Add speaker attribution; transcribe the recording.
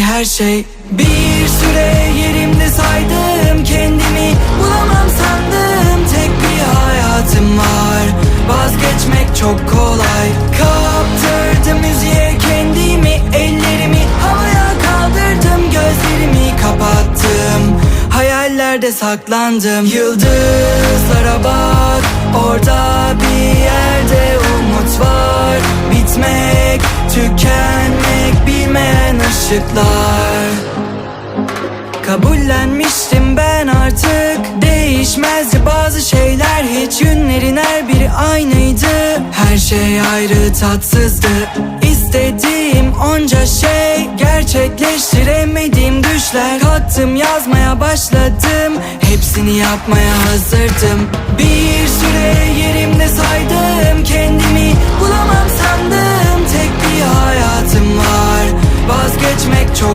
Speaker 1: her şey Bir süre yerimde saydım kendimi. Bulamam sandım tek bir hayatım var. Vazgeçmek çok kolay. Kaptırdım müziğe kendimi Ellerimi. Havaya kaldırdım Gözlerimi kapattım. Hayallerde saklandım. Yıldızlara bak Orada bir yerde umut var. Bitmek, tükenmek ışıklar Kabullenmiştim ben artık. Değişmezdi bazı şeyler Hiç günlerin her biri aynıydı. Her şey ayrı tatsızdı. İstediğim onca şey Gerçekleştiremediğim düşler Kalktım yazmaya başladım. Hepsini yapmaya hazırdım. Bir